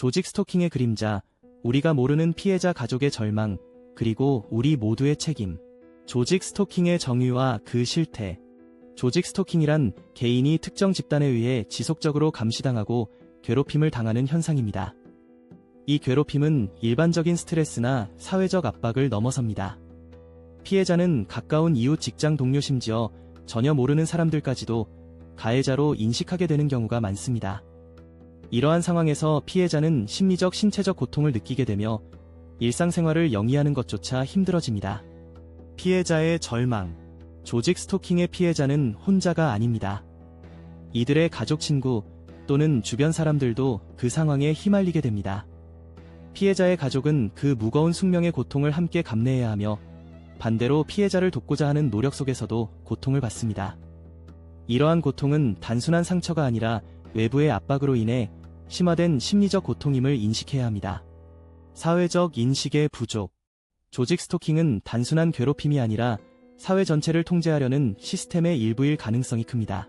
조직 스토킹의 그림자, 우리가 모르는 피해자 가족의 절망, 그리고 우리 모두의 책임. 조직 스토킹의 정의와 그 실태. 조직 스토킹이란 개인이 특정 집단에 의해 지속적으로 감시당하고 괴롭힘을 당하는 현상입니다. 이 괴롭힘은 일반적인 스트레스나 사회적 압박을 넘어섭니다. 피해자는 가까운 이웃 직장 동료 심지어 전혀 모르는 사람들까지도 가해자로 인식하게 되는 경우가 많습니다. 이러한 상황에서 피해자는 심리적, 신체적 고통을 느끼게 되며 일상생활을 영위하는 것조차 힘들어집니다. 피해자의 절망. 조직 스토킹의 피해자는 혼자가 아닙니다. 이들의 가족 친구 또는 주변 사람들도 그 상황에 휘말리게 됩니다. 피해자의 가족은 그 무거운 숙명의 고통을 함께 감내해야 하며 반대로 피해자를 돕고자 하는 노력 속에서도 고통을 받습니다. 이러한 고통은 단순한 상처가 아니라 외부의 압박으로 인해 심화된 심리적 고통임을 인식해야 합니다. 사회적 인식의 부족. 조직 스토킹은 단순한 괴롭힘이 아니라 사회 전체를 통제하려는 시스템의 일부일 가능성이 큽니다.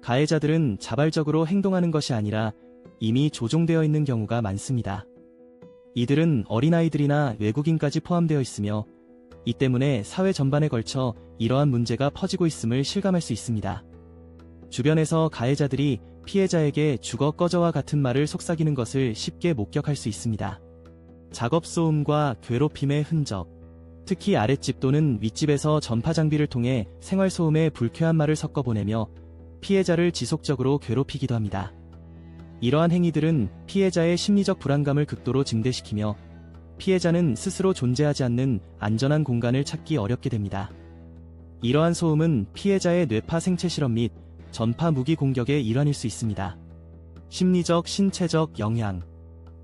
가해자들은 자발적으로 행동하는 것이 아니라 이미 조종되어 있는 경우가 많습니다. 이들은 어린아이들이나 외국인까지 포함되어 있으며 이 때문에 사회 전반에 걸쳐 이러한 문제가 퍼지고 있음을 실감할 수 있습니다. 주변에서 가해자들이 피해자에게 죽어 꺼져와 같은 말을 속삭이는 것을 쉽게 목격할 수 있습니다. 작업 소음과 괴롭힘의 흔적, 특히 아랫집 또는 윗집에서 전파 장비를 통해 생활 소음에 불쾌한 말을 섞어 보내며 피해자를 지속적으로 괴롭히기도 합니다. 이러한 행위들은 피해자의 심리적 불안감을 극도로 증대시키며 피해자는 스스로 존재하지 않는 안전한 공간을 찾기 어렵게 됩니다. 이러한 소음은 피해자의 뇌파 생체 실험 및 전파 무기 공격의 일환일 수 있습니다. 심리적, 신체적 영향.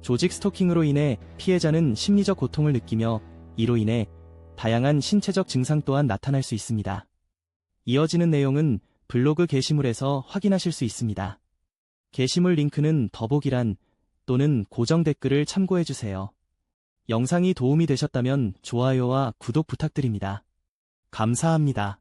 조직 스토킹으로 인해 피해자는 심리적 고통을 느끼며 이로 인해 다양한 신체적 증상 또한 나타날 수 있습니다. 이어지는 내용은 블로그 게시물에서 확인하실 수 있습니다. 게시물 링크는 더보기란 또는 고정 댓글을 참고해주세요. 영상이 도움이 되셨다면 좋아요와 구독 부탁드립니다. 감사합니다.